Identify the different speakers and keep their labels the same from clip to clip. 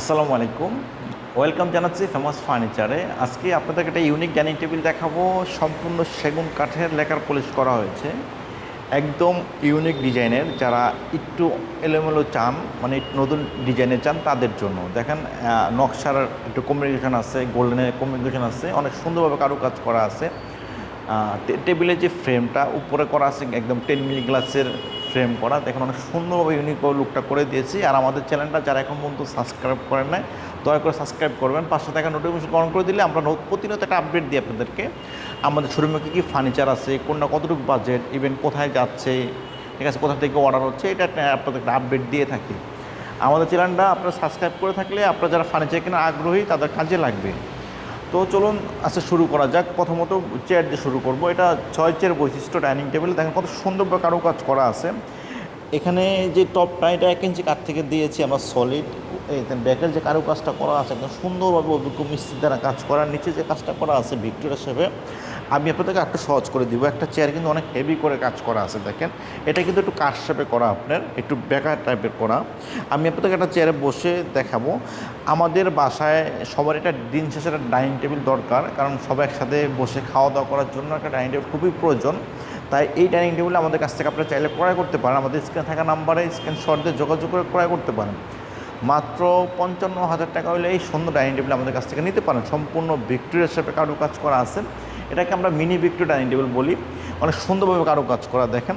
Speaker 1: আসসালামু আলাইকুম। ওয়েলকাম জানাচ্ছি ফেমাস ফার্নিচারে। আজকে আপনাদেরকে একটা ইউনিক ডাইনিং টেবিল দেখাবো। সম্পূর্ণ সেগুন কাঠের লেকার পলিশ করা হয়েছে। একদম ইউনিক ডিজাইনের। যারা একটু এলোমেলো চান মানে নতুন ডিজাইনের চান, তাদের জন্য। দেখেন নকশার একটু কমিউনিকেশন আছে গোল্ডেনের কমিউনিকেশন আছে। অনেক সুন্দরভাবে কারুকাজ করা আছে। টেবিলের যে ফ্রেমটা, উপরে করা আছে একদম টেন মিলি গ্লাসের ফ্রেম করা, দেখুন অনেক সুন্দরভাবে ইউনিক লুকটা করে দিয়েছি। আর আমাদের চ্যানেলটা যারা এখন পর্যন্ত সাবস্ক্রাইব করেন নাই, দয়া করে সাবস্ক্রাইব করবেন। পাঁচশো টাকা নোটিফিকেশন অন করে দিলে আমরা প্রতিনিয়ত একটা আপডেট দিই আপনাদেরকে। আমাদের শোরুমে কী কী ফার্নিচার আছে, কোনটা কতটুকু বাজেট ইভেন কোথায় যাচ্ছে, ঠিক আছে, কোথা থেকে অর্ডার হচ্ছে, এটা আপনাদের একটা আপডেট দিয়ে থাকি। আমাদের চ্যানেলটা আপনারা সাবস্ক্রাইব করে থাকলে আপনারা যারা ফার্নিচার কেনার আগ্রহী, তাদের কাজে লাগবে। তো চলুন আচ্ছা শুরু করা যাক। প্রথমত চেয়ার দিয়ে শুরু করব। এটা ছয় চেয়ার বৈশিষ্ট্য ডাইনিং টেবিল দেখেন কত সুন্দরভাবে কারুকাজ করা আছে। এখানে যে টপটা এটা এক ইঞ্চি কাঠ থেকে দিয়েছি আমার সলিড ব্যাকের যে কারুকাজটা করা আছে, একদম সুন্দরভাবে অভিজ্ঞ মিস্ত্রি দ্বারা কাজ করার, নিচে যে কাজটা করা আছে ভিক্টোরিয়া শেপে আমি আপনাদেরকে একটু সহজ করে দিব। একটা চেয়ার কিন্তু অনেক হেভি করে কাজ করা আছে, দেখেন। এটা কিন্তু একটু কাঠ করা আপনার, একটু বেকার টাইপের করা। আমি আপনাদেরকে একটা চেয়ারে বসে দেখাবো। আমাদের বাসায় সবার এটা দিন শেষে একটা ডাইনিং টেবিল দরকার, কারণ সবাই একসাথে বসে খাওয়া দাওয়া করার জন্য একটা ডাইনিং টেবিল খুবই প্রয়োজন। তাই এই ডাইনিং টেবিল আমাদের কাছ থেকে আপনারা চাইলে ক্রয় করতে পারেন। আমাদের স্ক্রিনে থাকা নাম্বারে স্ক্রিনশট দিয়ে যোগাযোগ করে ক্রয় করতে পারেন। মাত্র পঞ্চান্ন হাজার টাকা হলে এই সুন্দর ডাইনিং টেবিল আমাদের কাছ থেকে নিতে পারেন। সম্পূর্ণ ভিক্টোরিয়া শেপে কাজ করা আছে। এটাকে আমরা মিনি ভিক্টোরিয়া ডাইনিং টেবিল বলি। অনেক সুন্দরভাবে কারও কাজ করা, দেখেন।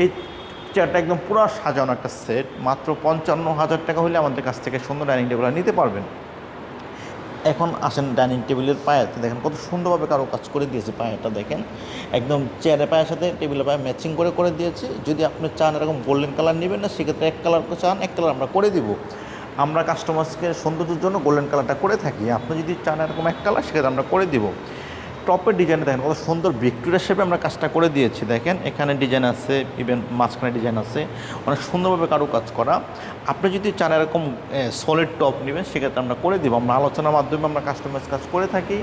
Speaker 1: এই চেয়ারটা একদম পুরো সাজানো একটা সেট মাত্র পঞ্চান্ন হাজার টাকা হলে আমাদের কাছ থেকে সুন্দর ডাইনিং টেবিল নিতে পারবেন। এখন আসেন ডাইনিং টেবিলের পায়েতে, দেখেন কত সুন্দরভাবে কারও কাজ করে দিয়েছে পায়েটা, দেখেন। একদম চেয়ারের পায়ের সাথে টেবিলের পায়ে ম্যাচিং করে করে দিয়েছে। যদি আপনি চান এরকম গোল্ডেন কালার নেবেন না, সেক্ষেত্রে এক কালার চান, এক কালার আমরা করে দিব। আমরা কাস্টমার্সকে সৌন্দর্যের জন্য গোল্ডেন কালারটা করে থাকি। আপনি যদি চান এরকম এক কালার সেক্ষেত্রে আমরা করে দিব। টপের ডিজাইনে দেখেন, কত সুন্দর ভিক্টোরিয়া শেপে আমরা কাজটা করে দিয়েছি। দেখেন, এখানে ডিজাইন আছে ইভেন মাঝখানে ডিজাইন আছে। অনেক সুন্দরভাবে কারও কাজ করা। আপনি যদি চান এরকম সলিড টপ নেবেন, সেক্ষেত্রে আমরা করে দিব। আমরা আলোচনার মাধ্যমে আমরা কাস্টমাইজ কাজ করে থাকি,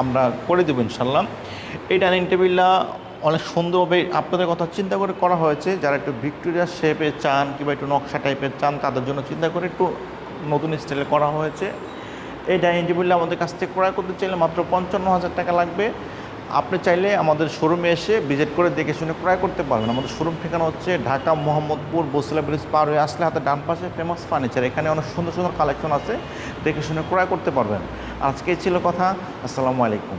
Speaker 1: আমরা করে দেবো ইনশাল্লাহ এই ডাইনিং টেবিলটা অনেক সুন্দরভাবে আপনাদের কথা চিন্তা করে করা হয়েছে। যারা একটু ভিক্টোরিয়া শেপে চান, কিংবা একটু নকশা টাইপের চান, তাদের জন্য চিন্তা করে একটু নতুন স্টাইলে করা হয়েছে। এই ডাইনিং টেবিলটা আমাদের কাছ থেকে ক্রয় করতে চাইলে মাত্র পঞ্চান্ন হাজার টাকা লাগবে। আপনি চাইলে আমাদের শোরুমে এসে ভিজিট করে দেখে শুনে ক্রয় করতে পারবেন। আমাদের শোরুম ঠিকানা হচ্ছে ঢাকা মোহাম্মদপুর বসিলা ব্রিজ পার হয়ে আসলে হাতে ডান পাশে ফেমাস ফার্নিচার এখানে অনেক সুন্দর সুন্দর কালেকশন আছে, দেখে শুনে ক্রয় করতে পারবেন। আজকে ছিল কথা। আসসালামু আলাইকুম।